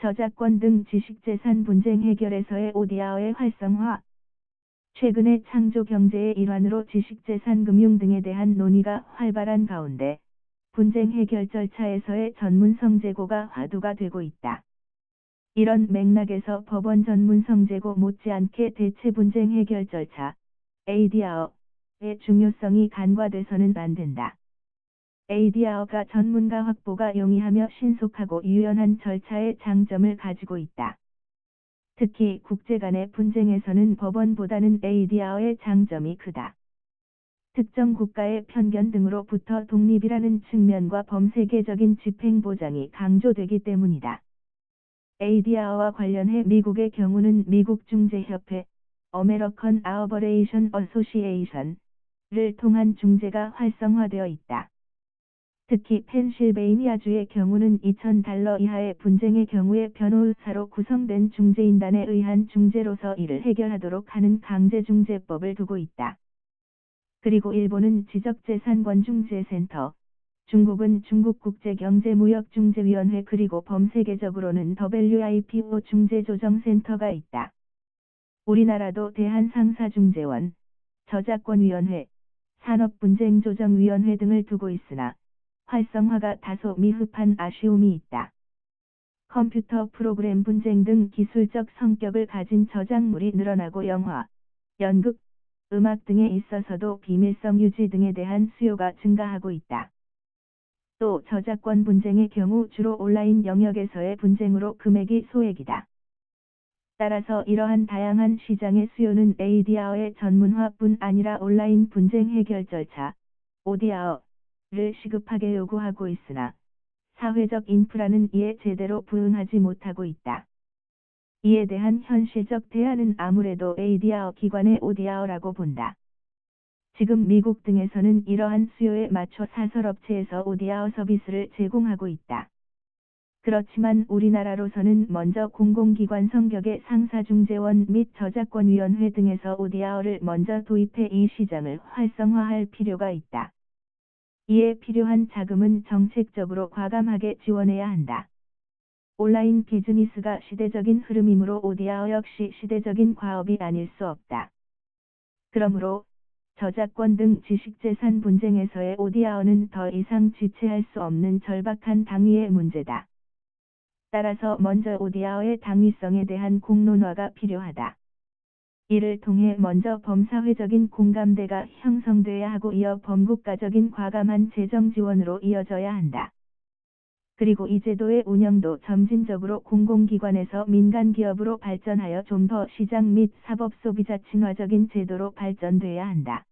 저작권 등 지식재산 분쟁 해결에서의 오디아어의 활성화. 최근에 창조 경제의 일환으로 지식재산 금융 등에 대한 논의가 활발한 가운데 분쟁 해결 절차에서의 전문성 제고가 화두가 되고 있다. 이런 맥락에서 법원 전문성 제고 못지않게 대체 분쟁 해결 절차, ADR의 중요성이 간과돼서는 안 된다. ADR가 전문가 확보가 용이하며 신속하고 유연한 절차의 장점을 가지고 있다. 특히 국제 간의 분쟁에서는 법원보다는 ADR의 장점이 크다. 특정 국가의 편견 등으로부터 독립이라는 측면과 범세계적인 집행 보장이 강조되기 때문이다. ADR와 관련해 미국의 경우는 미국 중재협회, 어메리컨 아어버레이션 어소시에이션을 통한 중재가 활성화되어 있다. 특히 펜실베이니아주의 경우는 2,000달러 이하의 분쟁의 경우에 변호사로 구성된 중재인단에 의한 중재로서 이를 해결하도록 하는 강제중재법을 두고 있다. 그리고 일본은 지적재산권중재센터, 중국은 중국국제경제무역중재위원회 그리고 범세계적으로는 WIPO 중재조정센터가 있다. 우리나라도 대한상사중재원, 저작권위원회, 산업분쟁조정위원회 등을 두고 있으나 활성화가 다소 미흡한 아쉬움이 있다. 컴퓨터 프로그램 분쟁 등 기술적 성격을 가진 저작물이 늘어나고 영화, 연극, 음악 등에 있어서도 비밀성 유지 등에 대한 수요가 증가하고 있다. 또 저작권 분쟁의 경우 주로 온라인 영역에서의 분쟁으로 금액이 소액이다. 따라서 이러한 다양한 시장의 수요는 ADR의 전문화뿐 아니라 온라인 분쟁 해결 절차, ODR 를 시급하게 요구하고 있으나 사회적 인프라는 이에 제대로 부응하지 못하고 있다. 이에 대한 현실적 대안은 아무래도 ADR 기관의 ODR라고 본다. 지금 미국 등에서는 이러한 수요에 맞춰 사설업체에서 ODR 서비스를 제공하고 있다. 그렇지만 우리나라로서는 먼저 공공기관 성격의 상사중재원 및 저작권위원회 등에서 ODR을 먼저 도입해 이 시장을 활성화할 필요가 있다. 이에 필요한 자금은 정책적으로 과감하게 지원해야 한다. 온라인 비즈니스가 시대적인 흐름이므로 ODR 역시 시대적인 과업이 아닐 수 없다. 그러므로 저작권 등 지식재산 분쟁에서의 ODR는 더 이상 지체할 수 없는 절박한 당위의 문제다. 따라서 먼저 ODR의 당위성에 대한 공론화가 필요하다. 이를 통해 먼저 범사회적인 공감대가 형성돼야 하고 이어 범국가적인 과감한 재정 지원으로 이어져야 한다. 그리고 이 제도의 운영도 점진적으로 공공기관에서 민간기업으로 발전하여 좀 더 시장 및 사법 소비자 친화적인 제도로 발전돼야 한다.